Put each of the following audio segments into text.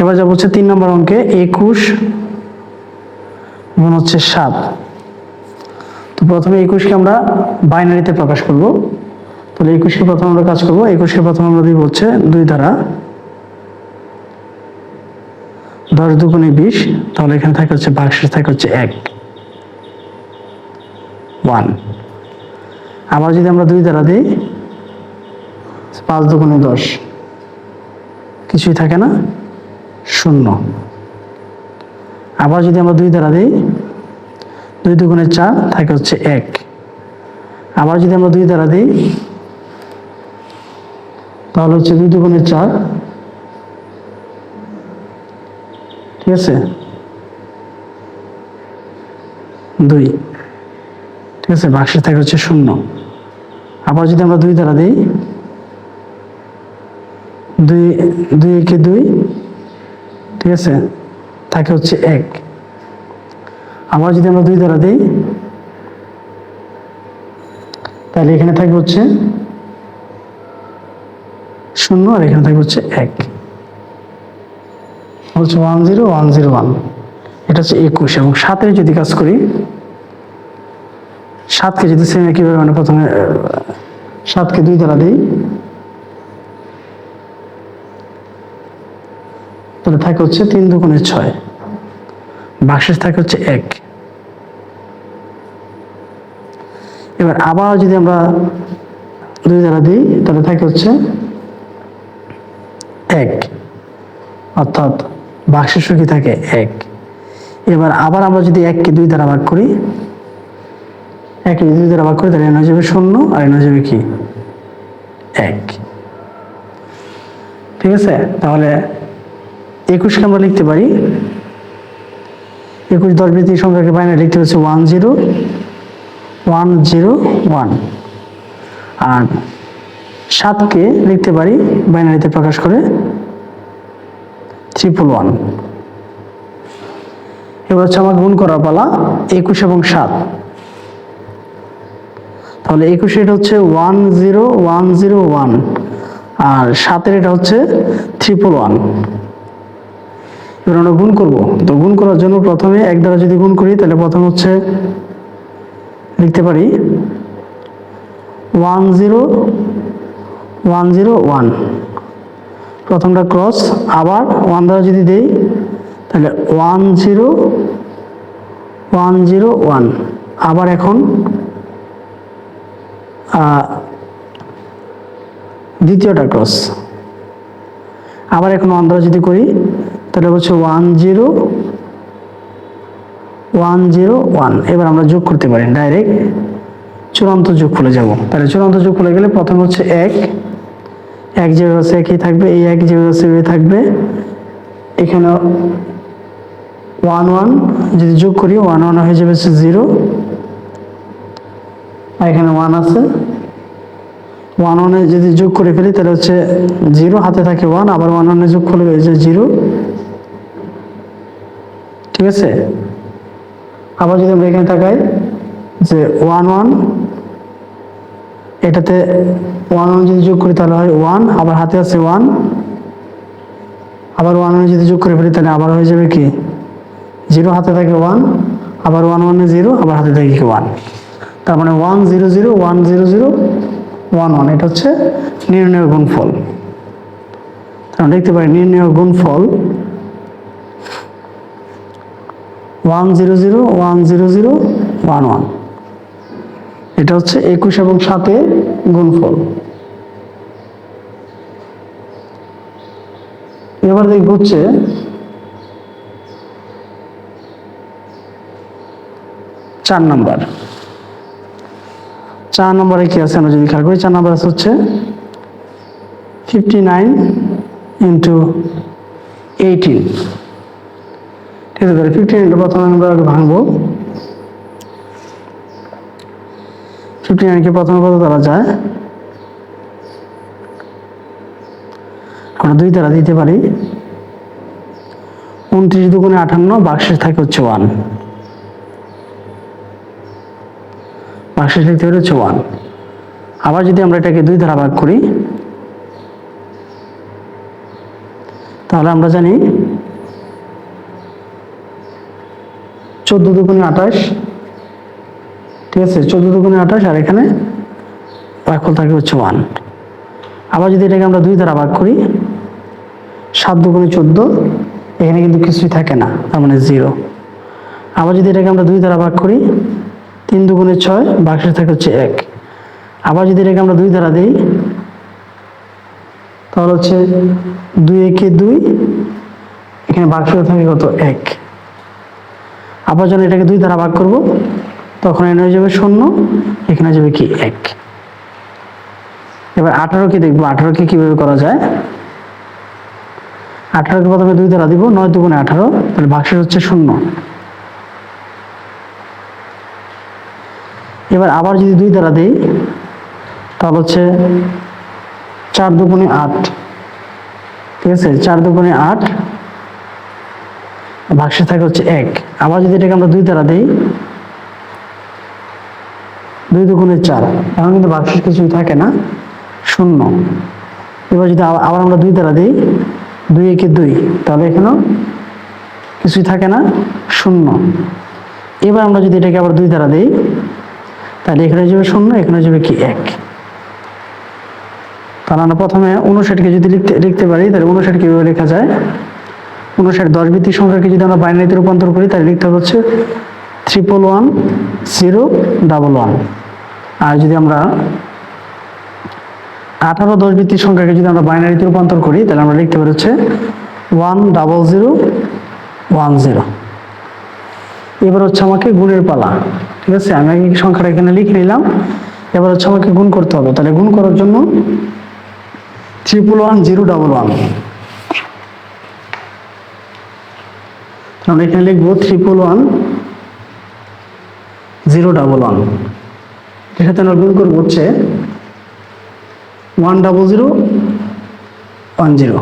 এবার যাব হচ্ছে তিন নম্বর অঙ্কে, একুশ গুণ হচ্ছে সাত। তো প্রথমে একুশকে আমরা বাইনারিতে প্রকাশ করব। তাহলে একুশকে প্রথমে আমরা কাজ করব, একুশকে প্রথমে আমরা দিব হচ্ছে দুই দ্বারা দশ দুগুণে বিশ, তাহলে এখানে থাকে হচ্ছে বাক্সের থাকে হচ্ছে এক। ওয়ান। আবার যদি আমরা দুই দ্বারা দিই, পাঁচ দুগুণে দশ। কিছুই থাকে না। শূন্য। আবার যদি আমরা দুই দ্বারা দিই, দুই দুগুণে চার থাকে হচ্ছে এক। আবার যদি আমরা দুই দ্বারা দিই, তাহলে হচ্ছে দুই দুগুণে চার। ঠিক আছে? দুই। ঠিক আছে? বাক্সে থাকে হচ্ছে শূন্য। আবার যদি আমরা দুই দ্বারা দিই, দুই দুই একে দুই ঠিক আছে? থাকে হচ্ছে এক। আবার যদি আমরা দুই দ্বারা দিই, তাহলে এখানে থাকবে হচ্ছে শূন্য আর এখানে থাকবে হচ্ছে এক। হচ্ছে one zero one zero one এটা হচ্ছে একুশ এবং সাতের যদি কাজ করি, সাতকে যদি সেম একইভাবে মানে প্রথমে সাতকে দুই দ্বারা দিই তাহলে থাকে হচ্ছে তিন দুগুণে ছয়। বাক্সের থাকে হচ্ছে এক। এবার আবার যদি আমরা দুই দ্বারা দিই, তাহলে থাকে হচ্ছে এক। অর্থাৎ বাক্সের সুখী থাকে এক। এবার আবার আমরা যদি এককে দুই দ্বারা ভাগ করি, এককে দুই দ্বারা ভাগ করি, তাহলে এনে যাবে শূন্য, আর এনে যাবে কি? এক। ঠিক আছে? তাহলে একুশকে আমরা লিখতে পারি? একুশ দশ বৃত্তি সংখ্যাকে বাইরে লিখতে হচ্ছে one zero one zero one আর সাতকে লিখতে পারি, বাইনারিতে প্রকাশ করে ট্রিপল ওয়ান এবার হচ্ছে আমার গুণ করার পালা একুশ এবং সাত। তাহলে একুশে এটা হচ্ছে one zero one zero one আর সাতের এটা হচ্ছে ট্রিপল ওয়ান এবার আমরা গুণ করব। তো গুণ করার জন্য প্রথমে এক দ্বারা যদি গুণ করি, তাহলে প্রথম হচ্ছে লিখতে পারি one zero one zero, one. প্রথমটা ক্রস, আবার ওয়ান দ্বারা যদি দেই, তাহলে one zero one zero, one. আবার এখন দ্বিতীয়টা ক্রস। আবার এখন ওয়ান দ্বারা যদি করি তাহলে হচ্ছে one zero one zero one এবার আমরা যোগ করতে পারি ডাইরেক্ট চূড়ান্ত যোগ খুলে যাব। তাহলে চূড়ান্ত যোগ খুলে গেলে প্রথম হচ্ছে এক এক যেভাবে আছে একই থাকবে, এই এক যেভাবে আছে থাকবে। এখানে ওয়ান ওয়ান যদি যোগ করি ওয়ান ওয়ান হয়ে যাবে হচ্ছে জিরো আর এখানে ওয়ান আছে। ওয়ান ওয়ানে যদি যোগ করে ফেলি, তাহলে হচ্ছে জিরো হাতে থাকে ওয়ান আবার ওয়ান ওয়ানে যোগ করলে হয়ে যায় জিরো ঠিক আছে? আবার যদি আমরা এখানে তাকাই, যে ওয়ান ওয়ান এটাতে ওয়ান ওয়ান যদি যোগ করি তাহলে হয় ওয়ান আবার হাতে আছে ওয়ান আবার ওয়ান ওয়ানে যদি যোগ করে ফেলি তাহলে আবার হয়ে যাবে কি? জিরো হাতে থাকে ওয়ান আবার ওয়ান ওয়ানে জিরো আবার হাতে থাকে কি ওয়ান তার মানে one zero zero one zero zero one one এটা হচ্ছে নির্ণয় গুণফল। আমরা দেখতে পাই নির্ণয় গুণফল one zero zero one zero zero one one এটা হচ্ছে একুশ এবং সাতে গুণফল। এবার দেখব হচ্ছে চার নাম্বার। চার নম্বরে কি আছে আমরা যদি খেয়াল করি? চার নম্বর আছে হচ্ছে ফিফটি নাইন ইন্টু এইটিন ঠিক আছে, তাহলে ফিফটি নাইনটা প্রথমে আমরা আগে ভাঙবো। ফিফটি নাইনকে প্রথমে কত দ্বারা যায়? আমরা দুই দ্বারা দিতে পারি। উনত্রিশ দুগুণে আটান্ন বাক্সের থাকে হচ্ছে ওয়ান বাক্সের লিখতে পারি হচ্ছে ওয়ান আবার যদি আমরা এটাকে দুই দ্বারা ভাগ করি, তাহলে আমরা জানি চোদ্দ দুগুণে আঠাশ। ঠিক আছে, চোদ্দ দুগুণে আঠাশ আর এখানে ভাগফল থাকে হচ্ছে ওয়ান আবার যদি এটাকে আমরা দুই দ্বারা ভাগ করি, সাত দুগুণে চোদ্দ, এখানে কিন্তু কিছুই থাকে না, তার মানে জিরো আবার যদি এটাকে আমরা দুই দ্বারা ভাগ করি, তিন দুগুণে ছয় বাক্সে থাকে হচ্ছে এক। আবার যদি এটাকে আমরা দুই দ্বারা দিই, তাহলে হচ্ছে দুই একে দুই, এখানে বাক্স থাকে কত? এক। আবার যখন এটাকে দুই দ্বারা ভাগ করব, তখন এখানে যাবে শূন্য, এখানে যাবে কি? এক। এবার আঠারোকে দেখব, আঠারোকে কীভাবে করা যায়? আঠারোকে প্রথমে দুই দ্বারা দিব, নয় দুগুণে আঠারো, তাহলে বাক্সের হচ্ছে শূন্য। এবার আবার যদি দুই দ্বারা দিই, তাহলে হচ্ছে চার দুগুণে আট। ঠিক আছে? চার দুগুণে আট বাক্সে থাকে হচ্ছে এক। আবার যদি এটাকে আমরা দুই দ্বারা দিই, দুই দুগুণে চার। এখন কিন্তু বাক্সের কিছুই থাকে না, শূন্য। এবার যদি আবার আমরা দুই দ্বারা দিই, দুই একে দুই, তাহলে এখানেও কিছুই থাকে না, শূন্য। এবার আমরা যদি এটাকে আবার দুই দ্বারা দিই, তাহলে এখানে যাবে শূন্য, এখানে যাবে কি এক। তাহলে আমরা প্রথমে উনষাটকে যদি লিখতে লিখতে পারি, তাহলে উনষাট কীভাবে লেখা যায়? উনষাট দশ ভিত্তিক সংখ্যাকে যদি আমরা বাইনারিতে রূপান্তর করি, তাহলে লিখতে হবে হচ্ছে triple one zero double one আর যদি আমরা আঠারো দশ ভিত্তিক সংখ্যাকে যদি আমরা বাইনারিতে রূপান্তর করি, তাহলে আমরা লিখতে পারি হচ্ছে one double zero one zero এবার হচ্ছে আমাকে গুণের পালা, ঠিক আছে? আমি আগে সংখ্যাটা এখানে লিখে নিলাম। এবার হচ্ছে আমাকে গুণ করতে হবে। তাহলে গুণ করার জন্য triple one zero double one আমরা এখানে লিখব ট্রিপল ওয়ান জিরো ডাবল ওয়ানের আমরা গুণ করব হচ্ছে one double zero one zero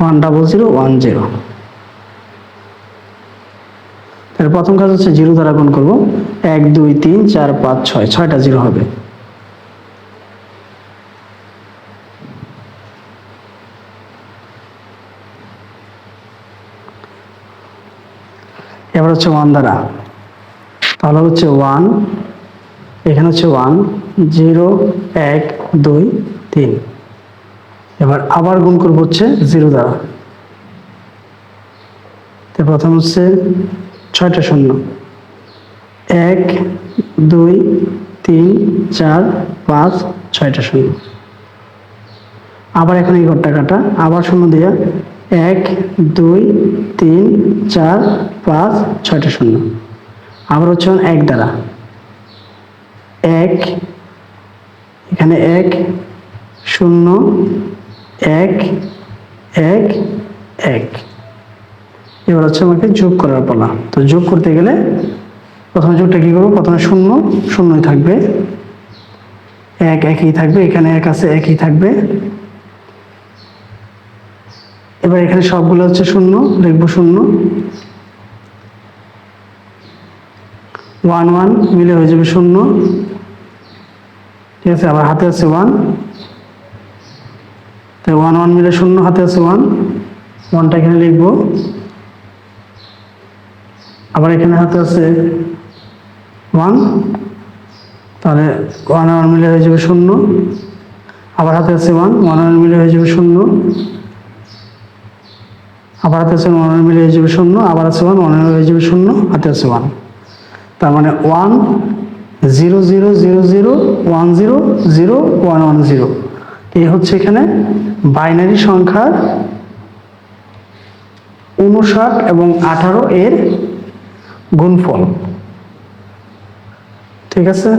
one double zero one zero তাহলে প্রথম কাজ হচ্ছে জিরো দ্বারা গুণ করব। এক, দুই, তিন, চার, পাঁচ, ছয়। ছয়টা জিরো হবে। এবার হচ্ছে ওয়ান দ্বারা। তাহলে হচ্ছে ওয়ান, এখানে হচ্ছে ওয়ান, জিরো, এক, দুই, তিন। এবার আবার গুণ করব হচ্ছে জিরো দ্বারা। তো প্রথম হচ্ছে ছয়টা শূন্য। এক, দুই, তিন, চার, পাঁচ, ছয়টা শূন্য। আবার এখন এই ঘরটা কাটা, আবার শূন্য দিয়া এক, দুই, তিন, চার, পাঁচ, ছয়টা শূন্য। আবার হচ্ছে এক দ্বারা। এক, এখানে এক, শূন্য, এক এক এক। এবার হচ্ছে আমাকে যোগ করার পালা। তো যোগ করতে গেলে প্রথমে যোগটা কী করব? প্রথমে শূন্য, শূন্যই থাকবে। এক, একই থাকবে। এখানে এক আছে, একই থাকবে। এবার এখানে সবগুলো হচ্ছে শূন্য লিখব শূন্য। ওয়ান ওয়ান, মিলে হয়ে যাবে শূন্য। ঠিক আছে, আবার হাতে আছে ওয়ান। তাই ওয়ান ওয়ান মিলে শূন্য, হাতে আছে ওয়ান। ওয়ানটা এখানে লিখব। আবার এখানে হাতে আছে ওয়ান। তাহলে ওয়ান ওয়ান মিলে হয়ে যাবে শূন্য। আবার হাতে আছে ওয়ান ওয়ান ওয়ান মিলে হয়ে যাবে শূন্য। আবার হাতে আছে ওয়ান মিলে হয়ে যাবে শূন্য, আবার আছে ওয়ান ওয়ান হয়ে যাবে শূন্য, হাতে আছে ওয়ান। তার মানে one zero zero zero zero one zero zero one one zero. এই হচ্ছে এখানে বাইনারি সংখ্যার উনষাট এবং আঠারো এর গুণফল। ঠিক আছে?